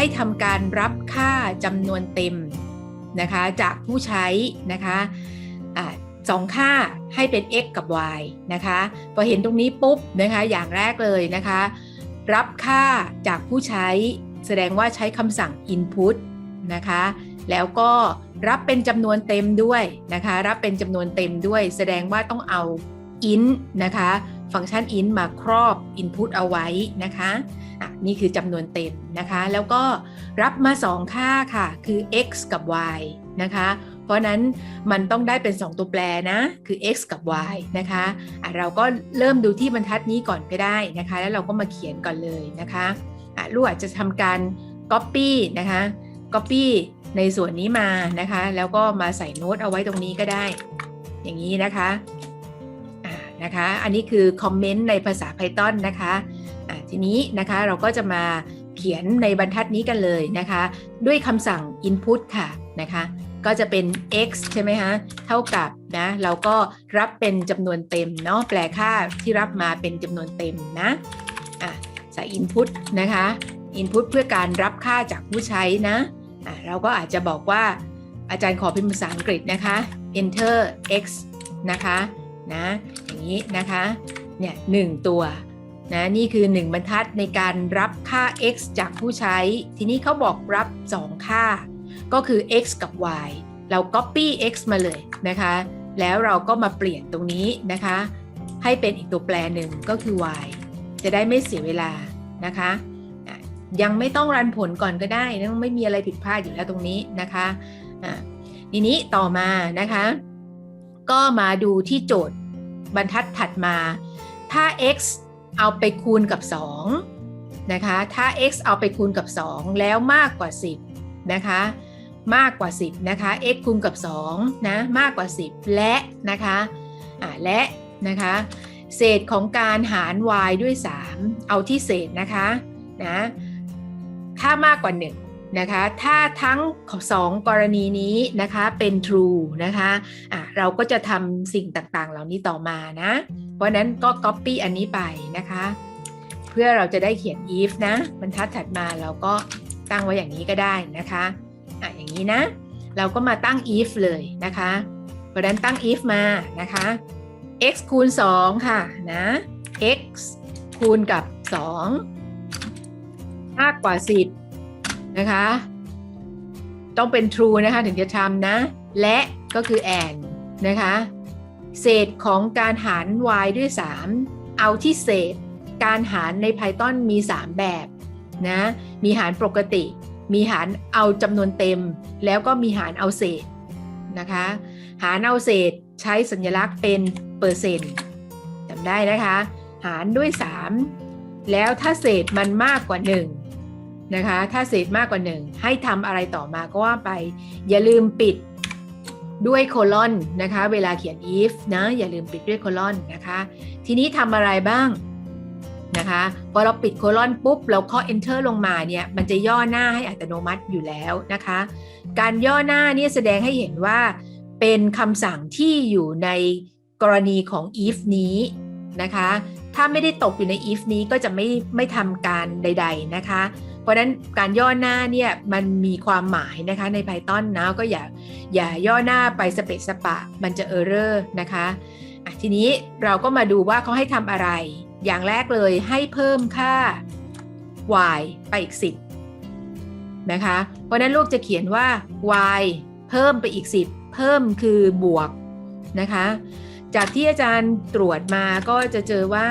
ให้ทำการรับค่าจำนวนเต็มนะคะจากผู้ใช้นะคะสองค่าให้เป็น x กับ y นะคะพอเห็นตรงนี้ปุ๊บนะคะอย่างแรกเลยนะคะ รับค่าจากผู้ใช้ แสดงว่าใช้คำสั่ง input นะคะแล้วก็รับเป็นจำนวนเต็มด้วยนะคะ รับเป็นจำนวนเต็มด้วย แสดงว่าต้องเอา int นะคะ ฟังก์ชัน int มาครอบ input เอาไว้นะคะะนี่คือจำนวนเต็มนะคะ แล้วก็รับมา 2 ค่าค่ะ คือ x กับ y นะคะ เพราะนั้นมันต้องได้เป็น 2 ตัวแปรนะ คือ x กับ y นะคะะเราก็เริ่มดูที่บรรทัดนี้ก่อนก็ได้นะคะ แล้วเราก็มาเขียนก่อนเลยนะคะะลูกอาจจะทำการ copy นะคะ copy ในส่วนนี้มานะคะ แล้วก็มาใส่โน้ตเอาไว้ตรงนี้ก็ได้ อย่างนี้นะคะ นะคะ อันนี้คือคอมเมนต์ในภาษา Python นะคะะทีนี้นะคะเราก็จะมาเขียนในบรรทัดนี้กันเลยนะคะ ด้วยคำสั่ง input ค่ะนะคะก็จะเป็น x ใช่ไหมฮะ เท่ากับนะเราก็รับเป็นจำนวนเต็มเนาะแปลค่าที่รับมาเป็นจำนวนเต็มนะะใส่ input นะคะ input เพื่อการรับค่าจากผู้ใช้นะะเราก็อาจจะบอกว่าอาจารย์ขอพิมพ์ภาษาอังกฤษนะคะ enter x นะคะ นะอย่างนี้นะคะเนี่ยหนึ่งตัวนะนี่คือ 1 บรรทัดในการรับค่า x จากผู้ใช้ ทีนี้เขาบอกรับ 2 ค่า ก็คือ x กับ y เรา copy x มาเลยนะคะ แล้วเราก็มาเปลี่ยนตรงนี้นะคะ ให้เป็นอีกตัวแปรหนึ่งก็คือ y จะได้ไม่เสียเวลานะคะยังไม่ต้องรันผลก่อนก็ได้นะไม่มีอะไรผิดพลาดอยู่แล้วตรงนี้นะคะทีนี้ต่อมานะคะ ก็มาดูที่โจทย์บรรทัดถัดมา ถ้า x เอาไปคูณกับ 2 นะคะ ถ้า x เอาไปคูณกับ 2 แล้วมากกว่า 10 นะคะ มากกว่า 10 นะคะ x คูณกับ2นะ มากกว่า 10 และนะคะอ่าและนะคะ เศษของการหาร y ด้วย 3 เอาที่เศษนะคะ นะ ถ้ามากกว่า 1 นะคะ ถ้าทั้ง2กรณีนี้นะคะเป็น true นะคะะเราก็จะทำสิ่งต่างๆ เหล่านี้ต่อมานะ เพราะนั้นก็ copy อันนี้ไปนะคะ เพื่อเราจะได้เขียน if นะบรรทัดถัดมาเราก็ตั้งไว้อย่างนี้ก็ได้นะคะอะอย่างนี้นะ เราก็มาตั้ง if เลยนะคะ เพราะนั้นตั้ง if มานะคะ x คูณ 2 ค่ะนะ x คูณกับ 2 มากกว่า 10 นะคะ ต้องเป็น true นะคะถึงจะทำนะ และก็คือ and นะคะ เศษของการหาร y ด้วย 3 เอาที่เศษ การหารใน Python มี 3 แบบนะ มีหารปกติ มีหารเอาจำนวนเต็ม แล้วก็มีหารเอาเศษนะคะ หารเอาเศษใช้สัญลักษณ์เป็นเปอร์เซ็นต์จำได้นะคะ หารด้วย 3 แล้วถ้าเศษมันมากกว่า 1 นะคะ ถ้าเศษมากกว่า 1 ให้ทำอะไรต่อมาก็ว่าไป อย่าลืมปิดด้วยโคลอนนะคะ เวลาเขียน if นะอย่าลืมปิดด้วยโคลอนนะคะ ทีนี้ทำอะไรบ้างนะคะพอเราปิดโคลอนปุ๊บ เราเคาะ enter ลงมาเนี่ยมันจะย่อหน้าให้อัตโนมัติอยู่แล้วนะคะ การย่อหน้านี่แสดงให้เห็นว่าเป็นคำสั่งที่อยู่ในกรณีของ if นี้นะคะ ถ้าไม่ได้ตกอยู่ใน if นี้ก็จะไม่ไม่ทำการใด ๆนะคะ เพราะนั้นการย่อหน้าเนี่ยมันมีความหมายนะคะใน Python นะก็อย่าอย่าย่อหน้าไปสเปซสปะ มันจะ error นะคะะทีนี้เราก็มาดูว่าเขาให้ทำอะไร อย่างแรกเลยให้เพิ่มค่า y ไปอีก 10 นะคะ เพราะนั้นลูกจะเขียนว่า y เพิ่มไปอีก 10 เพิ่มคือบวกนะคะ จากที่อาจารย์ตรวจมาก็จะเจอว่า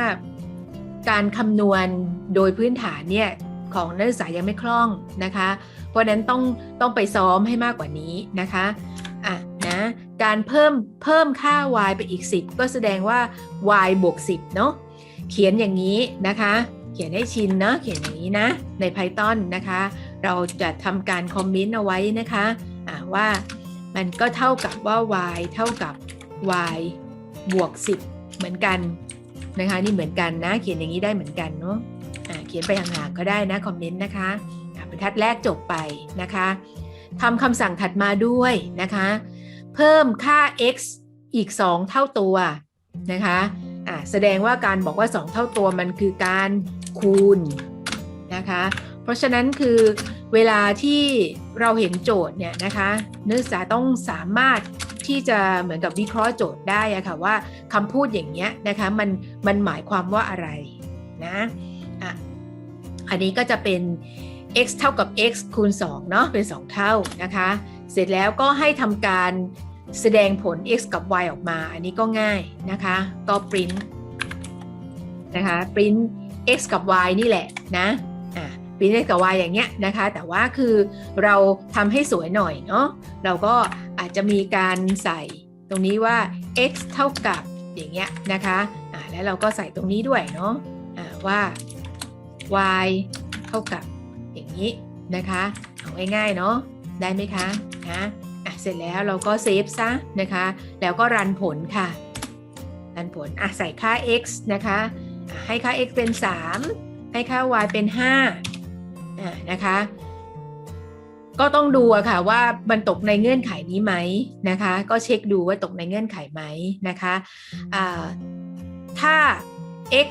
การคำนวณโดยพื้นฐานเนี่ยของนักศึกษายังไม่คล่องนะคะ เพราะนั้นต้องต้องไปซ้อมให้มากกว่านี้นะคะอะนะการเพิ่มเพิ่มค่า y ไปอีก 10 ก็แสดงว่า y บวก 10 เนาะเขียนอย่างนี้นะคะ เขียนให้ชินเนาะเขียนอย่างนี้นะ ใน Python นะคะ เราจะทำการคอมเมนต์เอาไว้นะคะะว่ามันก็เท่ากับว่า y เท่ากับ y บวก 10 เหมือนกันนะคะนี่เหมือนกันนะ เขียนอย่างนี้ได้เหมือนกันเนาะะเขียนไปห่างๆก็ได้นะคอมเมนต์นะคะบรรทัดแรกจบไปนะคะทำคำสั่งถัดมาด้วยนะคะ เพิ่มค่า x อีก 2 เท่าตัวนะคะะแสดงว่าการบอกว่า 2 เท่าตัวมันคือการคูณนะคะ เพราะฉะนั้นคือเวลาที่เราเห็นโจทย์เนี่ยนะคะนักศึกษาต้องสามารถ ที่จะเหมือนกับวิเคราะห์โจทย์ได้อะค่ะว่าคำพูดอย่างเงี้ยนะคะมันมันหมายความว่าอะไรนะอะอันนี้ก็จะเป็น x เท่ากับ x คูณ2เนาะเป็น 2 เท่านะคะ เสร็จแล้วก็ให้ทำการแสดงผล x กับ y ออกมา อันนี้ก็ง่ายนะคะ ก็ print นะคะ print x กับ y นี่แหละนะอะา print x กับ y อย่างเงี้ยนะคะ แต่ว่าคือเราทำให้สวยหน่อยเนาะเราก็อาจจะมีการใส่ตรงนี้ว่า x เท่ากับอย่างเงี้ยนะคะอ่าแล้วเราก็ใส่ตรงนี้ด้วยเนาะอ่าว่า y เท่ากับอย่างนี้นะคะเอาง่ายๆเนาะได้ไหมคะนะะเสร็จแล้วเราก็เซฟซะนะคะ แล้วก็รันผลค่ะ รันผลอะใส่ค่า x นะคะะให้ค่า x เป็น 3 ให้ค่า y เป็น 5 นะคะก็ต้องดูอะค่ะว่ามันตกในเงื่อนไขนี้ไหมนะคะ ก็เช็คดูว่าตกในเงื่อนไขไหมนะคะถ้า x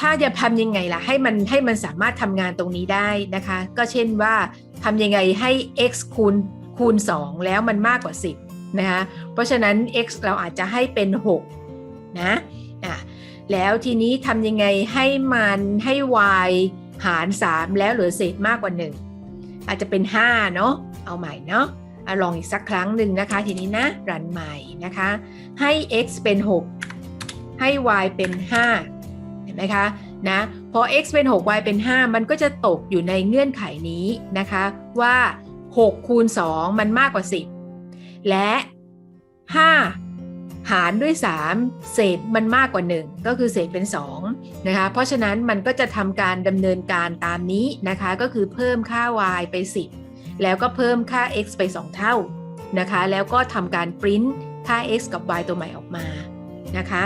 ถ้าจะทำยังไงล่ะให้มันให้มันสามารถทำงานตรงนี้ได้นะคะ ก็เช่นว่าทำยังไงให้ x คูณคูณ 2 แล้วมันมากกว่า 10นะคะเพราะฉะนั้น x เราอาจจะให้เป็น6นะอะแล้วทีนี้ทำยังไงให้มันให้ y หาร 3 แล้วเหลือเศษมากกว่า 1 อาจจะเป็น 5 เนาะเอาใหม่เนาะอะลองอีกสักครั้งหนึ่งนะคะ ทีนี้นะ รันใหม่นะคะ ให้ x เป็น 6 ให้ y เป็น 5 เห็นไหมคะนะพอ x เป็น 6 y เป็น 5 มันก็จะตกอยู่ในเงื่อนไขนี้นะคะว่า 6 คูณ 2 มันมากกว่า 10 และ 5 หารด้วย 3 เศษมันมากกว่า 1 ก็คือเศษเป็น 2 นะคะเพราะฉะนั้นมันก็จะทำการดำเนินการตามนี้นะคะก็คือเพิ่มค่า y ไป 10 แล้วก็เพิ่มค่า x ไป 2 เท่านะคะแล้วก็ทำการปริ้นค่า x กับ y ตัวใหม่ออกมานะคะ